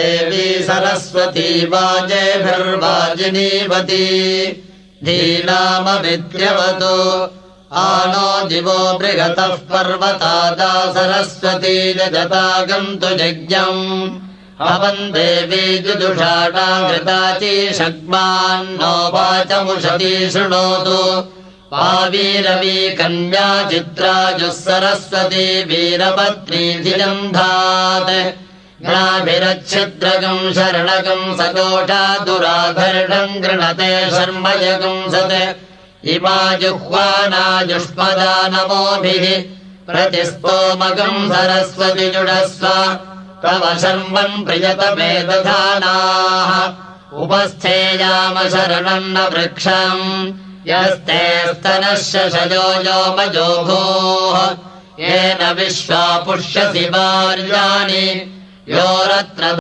देवी सरस्वती वाजेभिर्वाजिनीवती। धीनामविद्यवतु। आनो दिवो बृहतः पर्वतादा सरस्वती जगता गन्तु यज्ञम्। अवम् देवी जुदुषाणामृताची शग्मान्नो वाचमुषती शृणोतु। पावीरवी कन्या चित्राजुः सरस्वती वीरपत्नीधिजन्धात् ज्ञाभिरच्छिद्रकम् शरणकम् सकोषा दुराधर्षम् गृणते शर्मयकम् सत्। इमा जुह्वानाजुष्मदा नमोभिः प्रतिस्तोमकम् सरस्वति जुडस्व। तव शर्मन् प्रियतमे दधानाः उपस्थेयाम शरणम् न वृक्षम्। यस्ते स्तनश्च शजो योमजो भोः येन विश्वा पुष्यसि वार्याणि योरत्र